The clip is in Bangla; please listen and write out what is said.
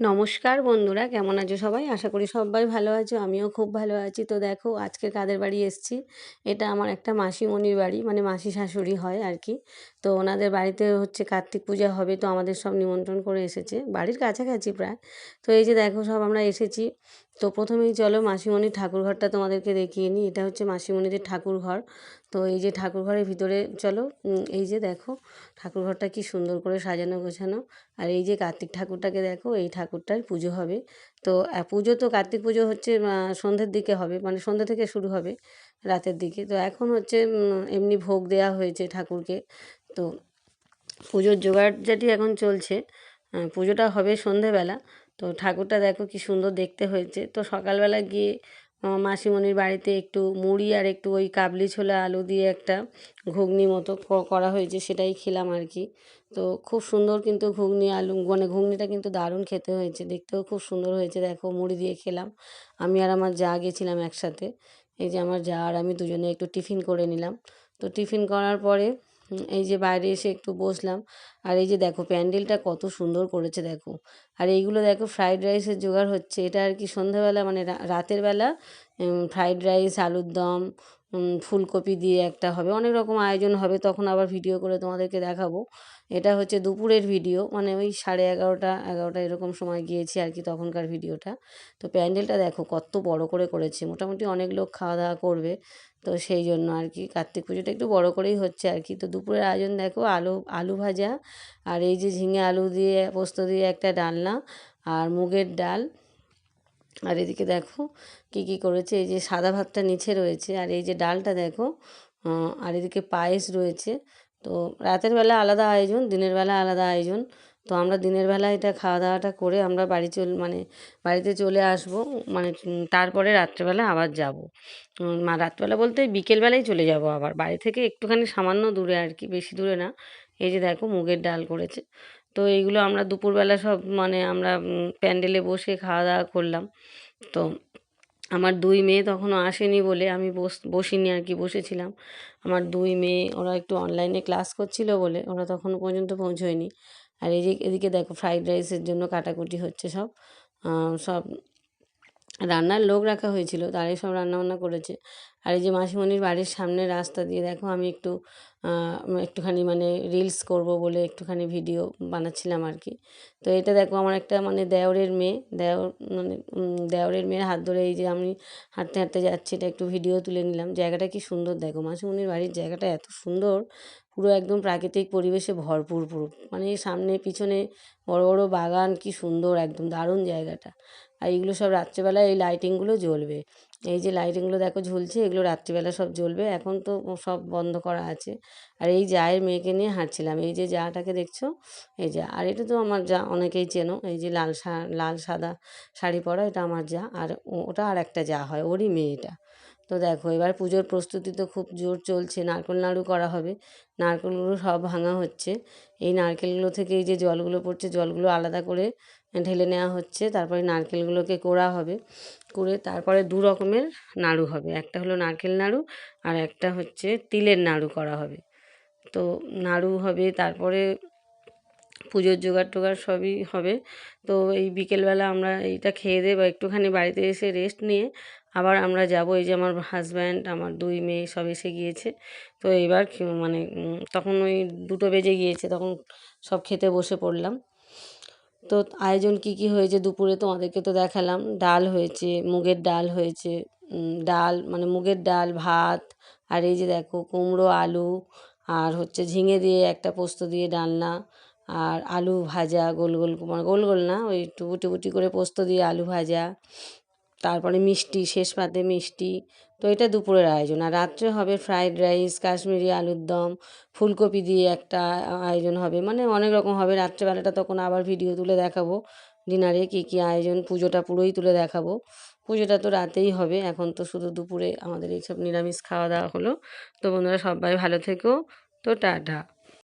নমস্কার বন্ধুরা, কেমন আছো সবাই? আশা করি সবাই ভালো আছো, আমিও খুব ভালো আছি। তো দেখো, আজকে কাদের বাড়ি এসছি? এটা আমার একটা মাসিমণির বাড়ি মানে মাসি শাশুড়ি হয় আর কি। তো ওনাদের বাড়িতে হচ্ছে কার্তিক পূজা হবে, তো আমাদের সব নিমন্ত্রণ করে এসেছে। বাড়ির কাছাকাছি প্রায়। তো এই যে দেখো, সব আমরা এসেছি। তো প্রথমেই চলো মাসিমণির ঠাকুরঘরটা তোমাদেরকে দেখিয়ে নিই। এটা হচ্ছে মাসিমণিদের ঠাকুর ঘর তো এই যে ঠাকুর ঘরের ভিতরে চলো এই যে দেখো ঠাকুর ঘরটা কি সুন্দর করে সাজানো গোছানো। আর এই যে কার্তিক ঠাকুরটাকে দেখো, এই ঠাকুরটার পুজো হবে। তো পুজো তো কার্তিক পুজো হচ্ছে সন্ধ্যের দিকে হবে মানে সন্ধ্যা থেকে শুরু হবে রাতের দিকে। তো এখন হচ্ছে এমনি ভোগ দেওয়া হয়েছে ঠাকুরকে। তো পুজোর জোগাড় যেটি এখন চলছে। পুজোটা হবে সন্ধেবেলা তো ঠাকুরটা দেখো কি সুন্দর দেখতে হয়েছে। তো সকালবেলা গিয়ে মাসিমণির বাড়িতে একটু মুড়ি আর একটু ওই কাবলি ছোলা আলু দিয়ে একটা ঘুগনি মতো করা হয়েছে, সেটাই খেলাম আর কি। তো খুব সুন্দর কিন্তু ঘুগনি আলু মানে ঘুগনিটা কিন্তু দারুণ খেতে হয়েছে, দেখতেও খুব সুন্দর হয়েছে, দেখো মুড়ি দিয়ে খেলাম। আমি আর আমার যা গেছিলাম একসাথে, এই যে আমার যা আর আমি দুজনে একটু টিফিন করে নিলাম। তো টিফিন করার পরে এই যে বাইরে এসে একটু বসলাম। আর এই যে দেখো, প্যান্ডেলটা কত সুন্দর করেছে দেখো। আর এইগুলো দেখো, ফ্রাইড রাইসের জোগাড় হচ্ছে। এটা আর কি সন্ধ্যাবেলা মানে রাতের বেলা ফ্রাইড রাইস, আলুর দম ফুলকপি দিয়ে একটা হবে, অনেক রকম আয়োজন হবে, তখন আবার ভিডিও করে তোমাদেরকে দেখাবো। এটা হচ্ছে দুপুরের ভিডিও মানে ওই সাড়ে এগারোটা এগারোটা এরকম সময় গিয়েছি আর কি তখনকার ভিডিওটা তো প্যান্ডেলটা দেখো কত বড় করে করেছে, মোটামুটি অনেক লোক খাওয়া দাওয়া করবে, তো সেই জন্য আর কি কার্তিক পুজোটা একটু বড় করেই হচ্ছে আর কি। তো দুপুরের আয়োজন দেখো, আলু আলু ভাজা, আর এই যে ঝিঙে আলু দিয়ে পোস্ত দিয়ে একটা ডালনা, আর মুগের ডাল আর এদিকে দেখো কি কি করেছে? এই যে সাদা ভাতটা নিচে রয়েছে আর এই যে ডালটা দেখো আর এদিকে পায়েস রয়েছে। তো রাতের বেলা আলাদা আয়োজন, দিনের বেলা আলাদা আয়োজন। তো আমরা দিনের বেলা এটা খাওয়া দাওয়াটা করে আমরা বাড়ি চল মানে বাড়িতে চলে আসব মানে তারপরে রাত্রেবেলা আবার যাব। মা রাত্রেবেলা বলতে বিকেলবেলাই চলে যাব আবার। বাড়ি থেকে একটুখানি সামান্য দূরে আর কি, বেশি দূরে না। এই যে দেখো মুগের ডাল করেছে। তো এইগুলো আমরা দুপুরবেলা সব মানে আমরা প্যান্ডেলে বসে খাওয়া দাওয়া করলাম। তো আমার দুই মেয়ে তখনও আসেনি বলে আমি বস, বসিনি আর কি, বসেছিলাম। আমার দুই মেয়ে, ওরা একটু অনলাইনে ক্লাস করছিল বলে ওরা তখনও পর্যন্ত পৌঁছয়নি। আর যে এদিকে দেখো ফ্রাইড রাইসের জন্য কাটাকুটি হচ্ছে সব। সব রান্নার লোক রাখা হয়েছিল, তারাই সব রান্নাবান্না করেছে। আর এই যে মাসিমণির বাড়ির সামনে রাস্তা দিয়ে, দেখো আমি একটু একটুখানি মানে রিলস করব বলে একটুখানি ভিডিও বানাচ্ছিলাম আর কি তো এটা দেখো আমার একটা মানে দেওরের মেয়ে, দেওর মানে দেওরের মেয়ের হাত ধরে এই যে আমি হাঁটতে হাঁটতে যাচ্ছি, এটা একটু ভিডিও তুলে নিলাম। জায়গাটা কি সুন্দর দেখো, মাসিমণির বাড়ির জায়গাটা এত সুন্দর, পুরো একদম প্রাকৃতিক পরিবেশে ভরপুর পুরো। মানে সামনে, পিছনে বড় বড় বাগান, কি সুন্দর, একদম দারুণ জায়গাটা। আর এগুলো সব রাত্রেবেলায় এই লাইটিংগুলো জ্বলবে। এই যে লাইটিংগুলো দেখো ঝুলছে, এগুলো রাত্রিবেলা সব জ্বলবে। এখন তো সব বন্ধ করা আছে। আর এই জায়ের মেয়েকে নিয়ে হাঁটছিলাম। এই যে জাটাকে দেখছ? এই যা, আর এটা তো আমার যা অনেকেই চেনো। এই যে লাল সা, লাল সাদা শাড়ি পরা, এটা আমার যা। আর ওটা আর একটা যা হয়, ওরই মেয়ে এটা তো দেখো, এবার পুজোর প্রস্তুতি তো খুব জোর চলছে, নারকেল নাড়ু করা হবে। নারকেলগুলো সব ভাঙা হচ্ছে। এই নারকেলগুলো থেকে এই যে জলগুলো পড়ছে, জলগুলো আলাদা করে ঢেলে নেওয়া হচ্ছে। তারপরে নারকেলগুলোকে কোড়া হবে। করে তারপরে দু রকমের নাড়ু হবে। একটা হলো নারকেল নাড়ু আর একটা হচ্ছে তিলের নাড়ু করা হবে। তো নাড়ু হবে, তারপরে পুজোর জোগাড় টোগাড় সবই হবে। তো এই বিকেলবেলা আমরা এইটা খেয়ে দিয়ে বা একটুখানি বাড়িতে এসে রেস্ট নিয়ে আবার আমরা যাব, এই যে আমার হাজব্যান্ড আমার দুই মেয়ে সব এসে গিয়েছে। তো এবার মানে তখন ওই দুটো বেজে গিয়েছে, তখন সব খেতে বসে পড়লাম। তো আয়োজন কী কী হয়েছে দুপুরে তোমাদেরকে তো দেখালাম। ডাল হয়েছে, মুগের ডাল হয়েছে ডাল মানে মুগের ডাল, ভাত, আর এই যে দেখো কুমড়ো, আলু, আর হচ্ছে ঝিঙে দিয়ে একটা পোস্ত দিয়ে ডালনা, আর আলু ভাজা, গোল গোল মানে গোল গোল না, ওই গুটি করে পোস্ত দিয়ে আলু ভাজা তারপরে মিষ্টি, শেষ পাতে মিষ্টি। তো এটা দুপুরের আয়োজন। আর রাত্রে হবে ফ্রাইড রাইস কাশ্মীরি আলুর দম, ফুলকপি দিয়ে একটা আয়োজন হবে। মানে অনেক রকম হবে। রাত্রেবেলাটা তখন আবার ভিডিও তুলে দেখাবো। ডিনারে কী কী আয়োজন, পুজোটা পুরোই তুলে দেখাবো। পুজোটা তো রাতেই হবে। এখন তো শুধু দুপুরে আমাদের এইসব নিরামিষ খাওয়া দাওয়া হলো। তো বন্ধুরা সবাই ভালো থেকো। তো টাটা।